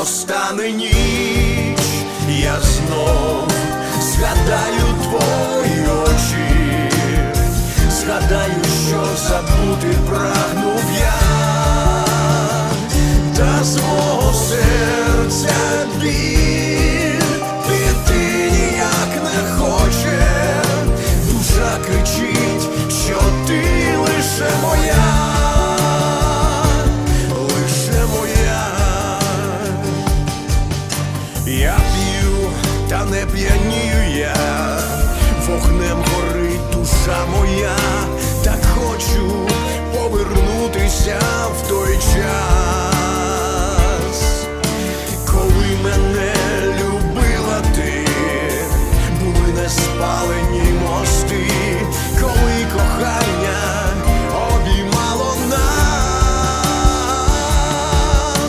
настане ніч, я знов згадаю твої очі, згадаю, що забути прагнув я, та з мого серця біль піти ніяк не хоче, душа кричить, Саму я так хочу повернутися в той час, коли мене любила ти, були не спалені мости.